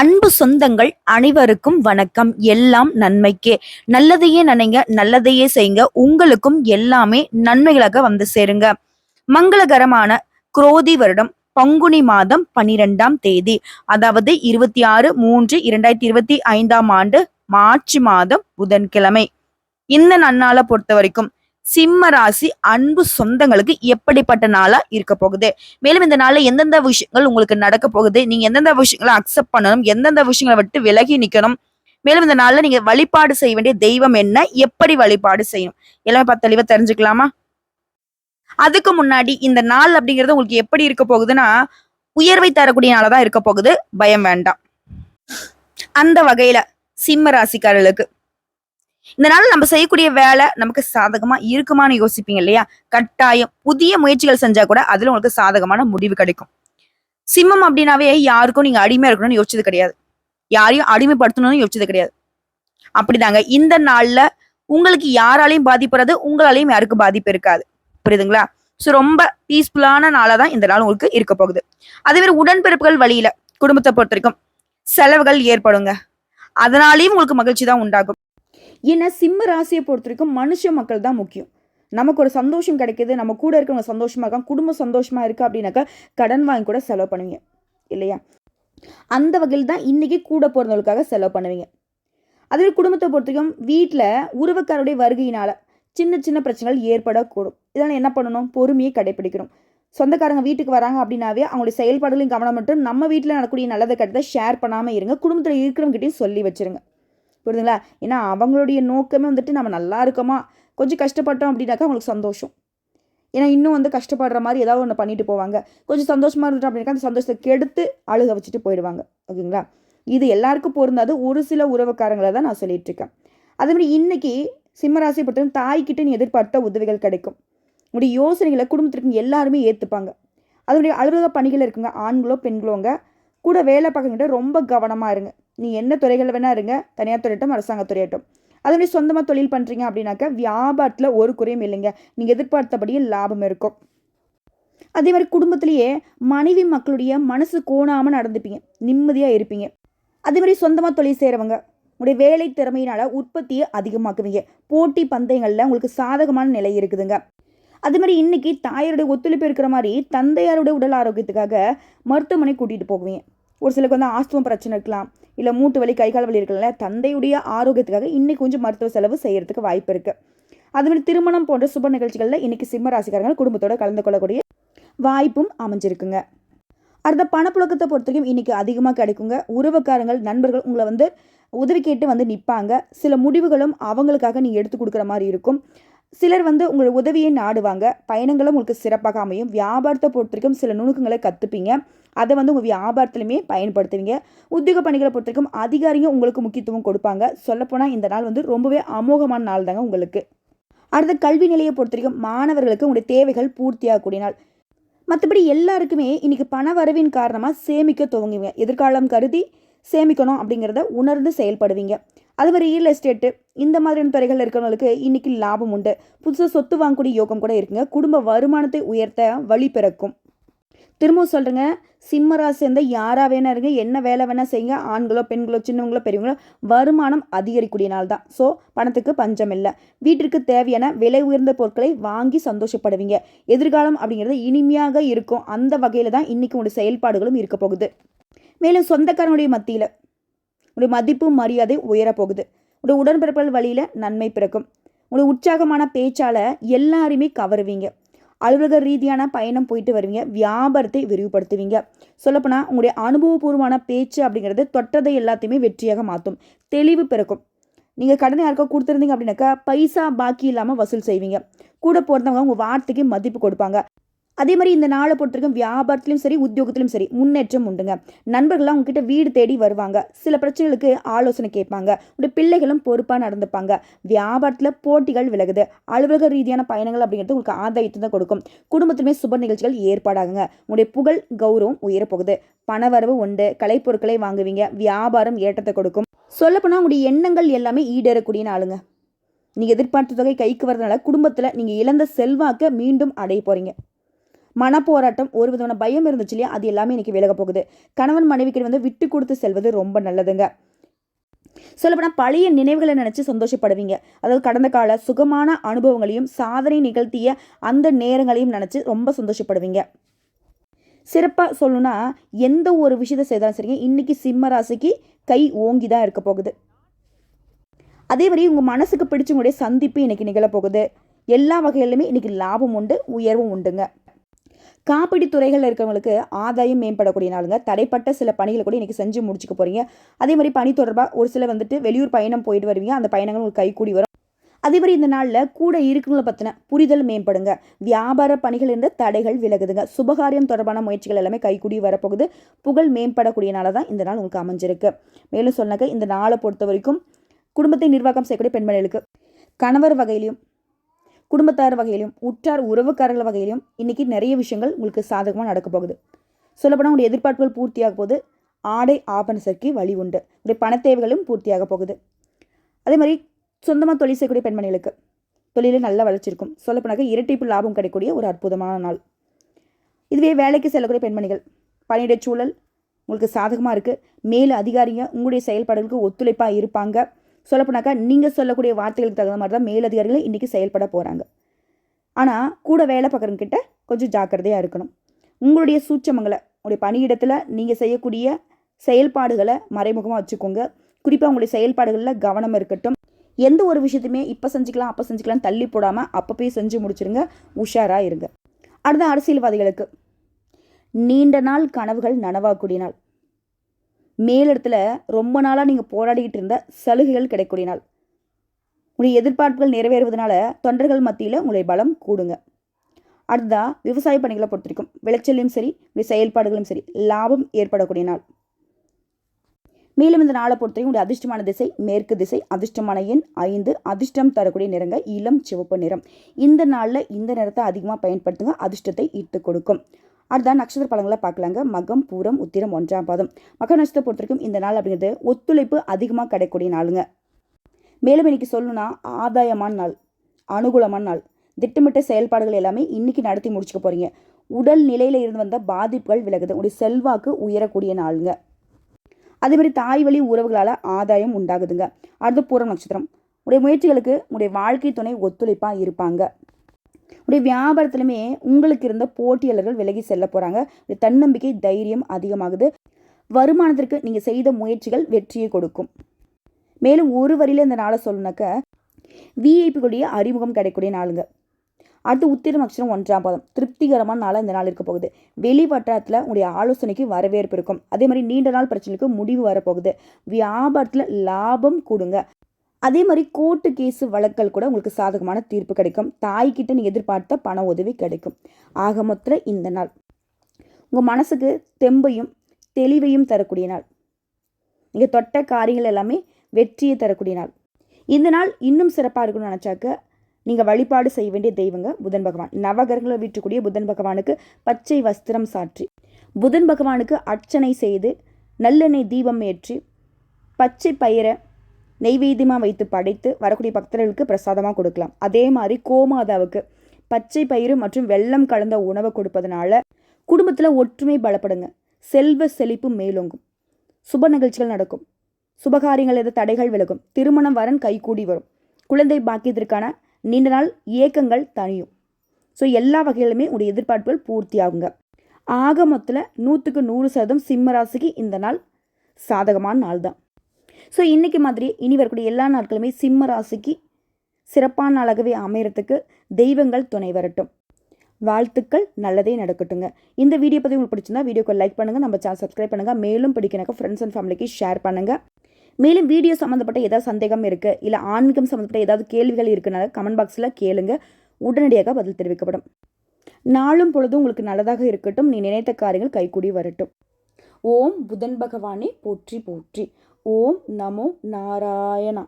அன்பு சொந்தங்கள் அனைவருக்கும் வணக்கம். எல்லாம் நன்மைக்கே. நல்லதையே நினைங்க நல்லதையே செய்யுங்க. உங்களுக்கும் எல்லாமே நன்மைகளாக வந்து சேருங்க. மங்களகரமான குரோதி வருடம் பங்குனி மாதம் பனிரெண்டாம் தேதி அதாவது இருபத்தி ஆறு மூன்று இரண்டாயிரத்தி இருபத்தி ஐந்தாம் ஆண்டு மார்ச் மாதம் புதன்கிழமை. இந்த நன்னால பொறுத்த வரைக்கும் சிம்ம ராசி அன்பு சொந்தங்களுக்கு எப்படிப்பட்ட நாளா இருக்க போகுது? மேலும் இந்த நாள்ல எந்தெந்த விஷயங்கள் உங்களுக்கு நடக்க போகுது? நீங்க எந்தெந்த விஷயங்களை அக்செப்ட் பண்ணணும்? எந்தெந்த விஷயங்களை விட்டு விலகி நிக்கணும்? மேலும் இந்த நாள்ல நீங்க வழிபாடு செய்ய வேண்டிய தெய்வம் என்ன? எப்படி வழிபாடு செய்யணும்? எல்லாமே பார்த்து தெளிவா தெரிஞ்சுக்கலாமா? அதுக்கு முன்னாடி இந்த நாள் அப்படிங்கிறது உங்களுக்கு எப்படி இருக்க போகுதுன்னா உயர்வை தரக்கூடிய நாளா தான் இருக்க போகுது. பயம் வேண்டாம். அந்த வகையில சிம்ம ராசிக்காரர்களுக்கு இந்த நம்ம செய்யக்கூடிய வேலை நமக்கு சாதகமா இருக்குமான்னு யோசிப்பீங்க இல்லையா? கட்டாயம். புதிய முயற்சிகள் செஞ்சா கூட அதுல உங்களுக்கு சாதகமான முடிவு கிடைக்கும். சிம்மம் அப்படின்னாவே யாருக்கும் நீங்க அடிமையா இருக்கணும்னு யோசிச்சது கிடையாது. யாரையும் அடிமைப்படுத்தணும்னு யோசிச்சது கிடையாது. அப்படிதாங்க. இந்த நாள்ல உங்களுக்கு யாராலையும் பாதிப்பு வராது உங்களாலையும் யாருக்கும் பாதிப்பு இருக்காது. புரியுதுங்களா? ஸோ ரொம்ப பீஸ்ஃபுல்லான நாளாக தான் இந்த நாள் உங்களுக்கு இருக்க போகுது. அதே மாதிரி உடன்பிறப்புகள் வழியில குடும்பத்தை பொறுத்த வரைக்கும் செலவுகள் ஏற்படுங்க. அதனாலேயும் உங்களுக்கு மகிழ்ச்சி தான் உண்டாகும். ஏன்னா சிம்ம ராசியை பொறுத்த வரைக்கும் மனுஷ மக்கள் தான் முக்கியம். நமக்கு ஒரு சந்தோஷம் கிடைக்கிது நம்ம கூட இருக்கவங்க சந்தோஷமாக இருக்காங்க குடும்பம் சந்தோஷமாக இருக்குது அப்படின்னாக்கா கடன் வாங்கி கூட செலவு பண்ணுவீங்க இல்லையா? அந்த வகையில் தான் இன்றைக்கி கூட பிறந்தவங்களுக்காக செலவு பண்ணுவீங்க. அதே குடும்பத்தை பொறுத்த வரைக்கும் வீட்டில் உறவுக்காருடைய வருகையினால் சின்ன சின்ன பிரச்சனைகள் ஏற்படக்கூடும். இதனால் என்ன பண்ணணும்? பொறுமையை கடைபிடிக்கணும் சொந்தக்காரங்க வீட்டுக்கு வராங்க அப்படின்னாவே அவங்களுடைய செயல்பாடுகளையும் கவனம் மட்டும் நம்ம வீட்டில் நடக்கக்கூடிய நல்லதை கட்டத்தை ஷேர் பண்ணாமல் இருங்க. குடும்பத்தில் இருக்கிறவங்ககிட்டையும் சொல்லி வச்சிருங்க. புரியுதுங்களா? ஏன்னா அவங்களுடைய நோக்கமே வந்துட்டு நம்ம நல்லா இருக்கோமா? கொஞ்சம் கஷ்டப்பட்டோம் அப்படின்னாக்கா அவங்களுக்கு சந்தோஷம். ஏன்னா இன்னும் வந்து கஷ்டப்படுற மாதிரி ஏதாவது ஒன்று பண்ணிட்டு போவாங்க. கொஞ்சம் சந்தோஷமாக இருந்துட்டு அப்படின்னாக்கா அந்த சந்தோஷத்தை கெடுத்து அழுக வச்சுட்டு போயிடுவாங்க. ஓகேங்களா? இது எல்லாருக்கும் பொருந்தாது. ஒரு சில உறவுக்காரங்களை தான் நான் சொல்லிட்டு இருக்கேன். அதே மாதிரி இன்னைக்கு சிம்மராசியை பொறுத்தவரை தாய்கிட்ட நீ எதிர்பார்த்த உதவிகள் கிடைக்கும். உங்களுடைய யோசனைகளை குடும்பத்திற்கு எல்லாருமே ஏற்றுப்பாங்க அதனுடைய அலுவலக பணிகள் இருக்குங்க. ஆண்களோ பெண்களோங்க. கூட வேலை பார்க்கங்கிட்ட ரொம்ப கவனமாக இருங்க. நீ என்ன துறைகள் வேணா இருங்க. தனியார் துறையட்டும் அரசாங்க துறையட்டும். மாதிரி சொந்தமாக தொழில் பண்ணுறீங்க அப்படின்னாக்கா வியாபாரத்தில் ஒரு குறையும் இல்லைங்க. நீங்கள் எதிர்பார்த்தபடியே லாபம் இருக்கும். அதே மாதிரி குடும்பத்திலேயே மனைவி மக்களுடைய மனசு கோணாமல் நடந்துப்பீங்க. நிம்மதியாக இருப்பீங்க. அதே மாதிரி சொந்தமாக தொழில் செய்கிறவங்க உங்களுடைய வேலை திறமையினால் உற்பத்தியை அதிகமாக்குவீங்க. போட்டி பந்தயங்களில் உங்களுக்கு சாதகமான நிலை இருக்குதுங்க. அதே மாதிரி இன்றைக்கி தாயாருடைய ஒத்துழைப்பு இருக்கிற மாதிரி தந்தையாருடைய உடல் ஆரோக்கியத்துக்காக மருத்துவமனை கூட்டிகிட்டு போகுவீங்க. ஒரு சிலருக்கு வந்து ஆஸ்துவம் பிரச்சனை இருக்கலாம். இல்லை மூட்டு வலி கைகால் வலி இருக்கல தந்தையுடைய ஆரோக்கியத்துக்காக இன்னைக்கு கொஞ்சம் மருத்துவ செலவு செய்யறதுக்கு வாய்ப்பு இருக்கு. அதுமாதிரி திருமணம் போன்ற சுப நிகழ்ச்சிகளில் இன்னைக்கு சிம்ம ராசிக்காரங்கள் குடும்பத்தோடு கலந்து கொள்ளக்கூடிய வாய்ப்பும் அமைஞ்சிருக்குங்க. அடுத்த பணப்புழக்கத்தை பொறுத்த வரைக்கும் இன்னைக்கு அதிகமாக கிடைக்குங்க. உறவுக்காரங்கள் நண்பர்கள் உங்களை வந்து உதவி கேட்டு வந்து நிற்பாங்க சில முடிவுகளும் அவங்களுக்காக நீங்கள் எடுத்து கொடுக்குற மாதிரி இருக்கும். சிலர் வந்து உங்கள் உதவியை நாடுவாங்க. பயணங்களும் உங்களுக்கு சிறப்பாக அமையும். வியாபாரத்தை பொறுத்த வரைக்கும் சில நுணுக்கங்களை கற்றுப்பீங்க அதை வந்து உங்கள் வியாபாரத்துலையுமே பயன்படுத்துவீங்க. உத்தியோக பணிகளை பொறுத்த வரைக்கும் அதிகாரிங்க உங்களுக்கு முக்கியத்துவம் கொடுப்பாங்க. சொல்லப்போனால் இந்த நாள் வந்து ரொம்பவே அமோகமான நாள் தாங்க உங்களுக்கு. அடுத்த கல்வி நிலையை பொறுத்த வரைக்கும் மாணவர்களுக்கு உங்களுடைய தேவைகள் பூர்த்தியாகக்கூடிய நாள். மற்றபடி எல்லாருக்குமே இன்றைக்கி பண வரவின் காரணமாக சேமிக்க துவங்குவீங்க. எதிர்காலம் கருதி சேமிக்கணும் அப்படிங்கிறத உணர்ந்து செயல்படுவீங்க. அது மாதிரி ரியல் எஸ்டேட்டு இந்த மாதிரியான துறைகள் இருக்கிறவங்களுக்கு இன்னைக்கு லாபம் உண்டு. புதுசாக சொத்து வாங்கக்கூடிய யோகம் கூட இருக்குங்க. குடும்ப வருமானத்தை உயர்த்த வழி பிறக்கும். திரும்பவும் சொல்கிறேங்க சிம்மராசி சேர்ந்த யாராக வேணா இருங்க என்ன வேலை வேணால் செய்யுங்க ஆண்களோ பெண்களோ சின்னவங்களோ பெரியவங்களோ வருமானம் அதிகரிக்கக்கூடிய நாள் தான். ஸோ பணத்துக்கு பஞ்சம் இல்லை. வீட்டிற்கு தேவையான விலை உயர்ந்த பொருட்களை வாங்கி சந்தோஷப்படுவீங்க. எதிர்காலம் அப்படிங்கிறது இனிமையாக இருக்கும். அந்த வகையில் தான் இன்றைக்கி உங்களுடைய செயல்பாடுகளும் இருக்க போகுது. மேலும் சொந்தக்காரனுடைய மத்தியில் உடைய மதிப்பு மரியாதை உயரப்போகுது உடைய உடன்பிறப்புகள் வழியில் நன்மை பிறக்கும். உங்களுடைய உற்சாகமான பேச்சால் எல்லாருமே கவருவீங்க. அலுவலக ரீதியான பயணம் போயிட்டு வருவீங்க. வியாபாரத்தை விரிவுபடுத்துவீங்க. சொல்லப்போனால் உங்களுடைய அனுபவபூர்வமான பேச்சு அப்படிங்கிறது தொட்டதை எல்லாத்தையுமே வெற்றியாக மாற்றும் தெளிவு பிறக்கும். நீங்கள் கடனை யாருக்கோ கொடுத்துருந்தீங்க அப்படின்னாக்கா பைசா பாக்கி இல்லாமல் வசூல் செய்வீங்க. கூட போகிறவங்க உங்கள் வார்த்தைக்கு மதிப்பு கொடுப்பாங்க. அதே மாதிரி இந்த நாளை பொறுத்தவரைக்கும் வியாபாரத்திலும் சரி உத்தியோகத்திலும் சரி முன்னேற்றம் உண்டுங்க. நண்பர்கள்லாம் உங்ககிட்ட வீடு தேடி வருவாங்க. சில பிரச்சனைகளுக்கு ஆலோசனை கேட்பாங்க. உடைய பிள்ளைகளும் பொறுப்பாக நடந்துப்பாங்க. வியாபாரத்தில் போட்டிகள் விலகுது. அலுவலக ரீதியான பயணங்கள் அப்படிங்கிறது உங்களுக்கு ஆதாயத்தை தான் கொடுக்கும். குடும்பத்திலுமே சுப நிகழ்ச்சிகள் ஏற்பாடாகுங்க உங்களுடைய புகழ் கௌரவம் உயரப்போகுது. பணவரவு உண்டு. கலைப்பொருட்களை வாங்குவீங்க. வியாபாரம் ஏற்றத்தை கொடுக்கும். சொல்லப்போனால் உங்களுடைய எண்ணங்கள் எல்லாமே ஈடேறக்கூடிய நாளுங்க. நீங்கள் எதிர்பார்த்த தொகை கைக்கு வரதுனால குடும்பத்தில் நீங்கள் இழந்த செல்வாக்க மீண்டும் அடைய போகிறீங்க மனப்போராட்டம் ஒரு விதமான பயம் இருந்துச்சு இல்லையா? அது எல்லாமே இன்னைக்கு விலக போகுது. கணவன் மனைவிக்கு வந்து விட்டு கொடுத்து செல்வது ரொம்ப நல்லதுங்க. சொல்லப்போனால் பழைய நினைவுகளை நினச்சி சந்தோஷப்படுவீங்க. அதாவது கடந்த கால சுகமான அனுபவங்களையும் சாதனை நிகழ்த்திய அந்த நேரங்களையும் நினச்சி ரொம்ப சந்தோஷப்படுவீங்க. சிறப்பாக சொல்லணும்னா எந்த ஒரு விஷயத்தை செய்தாலும் சரிங்க இன்னைக்கு சிம்ம ராசிக்கு கை ஓங்கி தான் இருக்க போகுது. அதே மாதிரி உங்கள் மனசுக்கு பிடிச்சவங்களுடைய சந்திப்பு இன்னைக்கு நிகழப்போகுது எல்லா வகையிலுமே இன்னைக்கு லாபம் உண்டு உயர்வும் உண்டுங்க. காப்பீடு துறைகளில் இருக்கிறவங்களுக்கு ஆதாயம் மேம்படக்கூடிய நாளுங்க. தடைப்பட்ட சில பணிகளை கூட இன்றைக்கி செஞ்சு முடிச்சுக்க போகிறீங்க அதே மாதிரி பணி தொடர்பாக ஒரு சில வந்துட்டு வெளியூர் பயணம் போயிட்டு வருவீங்க. அந்த பயணங்கள் உங்களுக்கு கைக்கூடி வரும். அதே மாதிரி இந்த நாளில் கூட இருக்கிறவங்கள பற்றின புரிதல் மேம்படுங்க. வியாபார பணிகள் இருந்த தடைகள் விலகுதுங்க. சுபகாரியம் தொடர்பான முயற்சிகள் எல்லாமே கைக்கூடி வரப்போகுது. புகழ் மேம்படக்கூடிய நாளாக தான் இந்த நாள் உங்களுக்கு அமைஞ்சிருக்கு. மேலும் சொன்னாக்க இந்த நாளை பொறுத்த வரைக்கும் குடும்பத்தை நிர்வாகம் செய்யக்கூடிய பெண்மணிகளுக்கு கணவர் வகையிலையும் குடும்பத்தார் வகையிலும் உற்றார் உறவுக்காரர்கள் வகையிலும் இன்றைக்கி நிறைய விஷயங்கள் உங்களுக்கு சாதகமாக நடக்க போகுது. சொல்லப்போனால் உங்களுடைய எதிர்பார்ப்புகள் பூர்த்தியாக போது ஆடை ஆபண சேர்க்கை வழி உண்டு. உங்களுடைய பண தேவைகளும் பூர்த்தியாக போகுது. அதே மாதிரி சொந்தமாக தொழில் செய்யக்கூடிய பெண்மணிகளுக்கு தொழிலில் நல்ல வளர்ச்சி இருக்கும். சொல்லப்போனாக்க இரட்டிப்பு லாபம் கிடைக்கக்கூடிய ஒரு அற்புதமான நாள். இதுவே வேலைக்கு செல்லக்கூடிய பெண்மணிகள். பணியிட சூழல் உங்களுக்கு சாதகமாக இருக்குது மேல் அதிகாரிங்க உங்களுடைய செயல்பாடுகளுக்கு ஒத்துழைப்பாக இருப்பாங்க. சொல்லப்போனாக்கா நீங்கள் சொல்லக்கூடிய வார்த்தைகளுக்கு தகுந்த மாதிரி தான் மேலதிகாரிகள் இன்றைக்கி செயல்பட போகிறாங்க ஆனால் கூட வேலை பார்க்குறவங்கிட்ட கொஞ்சம் ஜாக்கிரதையாக இருக்கணும். உங்களுடைய சூட்சமங்களை உங்களுடைய பணியிடத்தில் நீங்கள் செய்யக்கூடிய செயல்பாடுகளை மறைமுகமாக வச்சுக்கோங்க. குறிப்பாக உங்களுடைய செயல்பாடுகளில் கவனம் இருக்கட்டும். எந்த ஒரு விஷயத்தையுமே இப்போ செஞ்சுக்கலாம் அப்போ செஞ்சுக்கலாம் தள்ளி போடாமல் அப்போ போய் செஞ்சு முடிச்சிருங்க. உஷாராக இருங்க. அடுத்த அரசியல்வாதிகளுக்கு. நீண்ட நாள் கனவுகள் நனவாக்கூடிய நாள். மேலிடத்துல ரொம்ப நாளாக நீங்கள் போராடிக்கிட்டு இருந்த சலுகைகள் கிடைக்கூடிய நாள் உங்களுடைய எதிர்பார்ப்புகள் நிறைவேறுவதனால தொண்டர்கள் மத்தியில் உங்களுடைய பலம் கூடுங்க. அடுத்ததா விவசாய பணிகளை பொறுத்திருக்கும். விளைச்சலையும் சரி உங்களுடைய செயல்பாடுகளும் சரி லாபம் ஏற்படக்கூடிய நாள் மேலும் இந்த நாளை பொறுத்தவரைக்கும் உங்களுடைய அதிர்ஷ்டமான திசை மேற்கு திசை அதிர்ஷ்டமான எண் ஐந்து. அதிர்ஷ்டம் தரக்கூடிய நிறங்க இளம் சிவப்பு நிறம். இந்த நாளில் இந்த நிறத்தை அதிகமாக பயன்படுத்துங்க. அதிர்ஷ்டத்தை ஈர்த்து கொடுக்கும். அடுத்த நட்சத்திர பழங்களை பார்க்கலாங்க. மகம் பூரம் உத்திரம் ஒன்றாம் பாதம். மக நட்சத்திரம் பொறுத்த வரைக்கும் இந்த நாள் அப்படிங்கிறது ஒத்துழைப்பு அதிகமாக கிடைக்கக்கூடிய நாளுங்க. மேலும் இன்னைக்கு சொல்லணும்னா ஆதாயமான நாள் அனுகூலமான நாள். திட்டமிட்ட செயல்பாடுகள் எல்லாமே இன்னைக்கு நடத்தி முடிச்சுக்க போறீங்க. உடல் நிலையில இருந்து வந்த பாதிப்புகள் விலகுது. உடைய செல்வாக்கு உயரக்கூடிய நாளுங்க. அதே மாதிரி தாய் வழி உறவுகளால் ஆதாயம் உண்டாகுதுங்க. அடுத்து பூரம் நட்சத்திரம். உடைய முயற்சிகளுக்கு உடைய வாழ்க்கை துணை ஒத்துழைப்பாக இருப்பாங்க. உடைய வியாபாரத்திலுமே உங்களுக்கு இருந்த போட்டியாளர்கள் விலகி செல்ல போகிறாங்க தன்னம்பிக்கை தைரியம் அதிகமாகுது. வருமானத்திற்கு நீங்கள் செய்த முயற்சிகள் வெற்றியை கொடுக்கும். மேலும் ஒரு வரியில் இந்த நாளை சொல்லணுனாக்க விஐபிகளுடைய அறிமுகம் கிடைக்கக்கூடிய நாளுங்க. அடுத்து உத்திரம் அக்ஷரம் ஒன்றாம் பாதம். திருப்திகரமான நாளாக இந்த நாள் இருக்க போகுது. வெளி வட்டாரத்தில் உங்களுடைய ஆலோசனைக்கு வரவேற்பு இருக்கும். அதே மாதிரி நீண்ட நாள் பிரச்சனைக்கு முடிவு வரப்போகுது. வியாபாரத்தில் லாபம் கொடுங்க. அதே மாதிரி கோர்ட்டு கேஸு வழக்கல் கூட உங்களுக்கு சாதகமான தீர்ப்பு கிடைக்கும். தாய்கிட்ட நீங்கள் எதிர்பார்த்த பண உதவி கிடைக்கும். ஆக மொத்தம் இந்த நாள். உங்கள் மனசுக்கு தெம்பையும் தெளிவையும் தரக்கூடிய நாள். நீங்கள் தொட்ட காரியங்கள் எல்லாமே வெற்றியை தரக்கூடிய நாள். இந்த நாள் இன்னும் சிறப்பாக இருக்கணும்னு நினச்சாக்க நீங்கள் வழிபாடு செய்ய வேண்டிய தெய்வங்க புதன் பகவான். நவகரங்களை வீட்டுக்கூடிய புதன் பகவானுக்கு பச்சை வஸ்திரம் சாற்றி புதன் பகவானுக்கு அர்ச்சனை செய்து நல்லெண்ணெய் தீபம் ஏற்றி பச்சை பயிரை நெய்வேத்தியமாக வைத்து படைத்து வரக்கூடிய பக்தர்களுக்கு பிரசாதமாக கொடுக்கலாம். அதே மாதிரி கோமாதாவுக்கு பச்சை பயிறு மற்றும் வெள்ளம் கலந்த உணவை கொடுப்பதனால குடும்பத்தில் ஒற்றுமை பலப்படுங்க. செல்வ செழிப்பு மேலோங்கும். சுப நிகழ்ச்சிகள் நடக்கும். சுபகாரியங்கள் எது தடைகள் விலகும். திருமணம் வரன் கைகூடி வரும். குழந்தை பாக்கியத்திற்கான நீண்ட நாள் இயக்கங்கள் தனியும் ஸோ எல்லா வகையிலுமே உடைய எதிர்பார்ப்புகள் பூர்த்தியாகுங்க. ஆக மொத்தத்தில் நூற்றுக்கு நூறு சதவீதம் சிம்ம ராசிக்கு இந்த நாள் சாதகமான நாள் தான் ஸோ இன்றைக்கி மாதிரி இனி வரக்கூடிய எல்லா நாட்களுமே சிம்ம ராசிக்கு சிறப்பான நாளாகவே அமையறதுக்கு தெய்வங்கள் துணை வரட்டும். வாழ்த்துக்கள் நல்லதே நடக்கட்டுங்க. இந்த வீடியோ பற்றி உங்களுக்கு பிடிச்சிருந்தா வீடியோக்கு லைக் பண்ணுங்கள் நம்ம சேனல் சப்ஸ்கிரைப் பண்ணுங்கள் மேலும் பிடிக்கணக்க ஃப்ரெண்ட்ஸ் அண்ட் ஃபேமிலிக்கு ஷேர் பண்ணுங்கள் மேலும் வீடியோ சம்மந்தப்பட்ட ஏதாவது சந்தேகம் இருக்குது இல்லை ஆன்மீகம் சம்மந்தப்பட்ட ஏதாவது கேள்விகள் இருக்குனால கமெண்ட் பாக்ஸில் கேளுங்க. உடனடியாக பதில் தெரிவிக்கப்படும். நாளும் பொழுதும் உங்களுக்கு நல்லதாக இருக்கட்டும். நீ நினைத்த காரியங்கள் கைகூடி வரட்டும். ஓம் புதன் பகவானே போற்றி போற்றி. ఓం నమో నారాయణ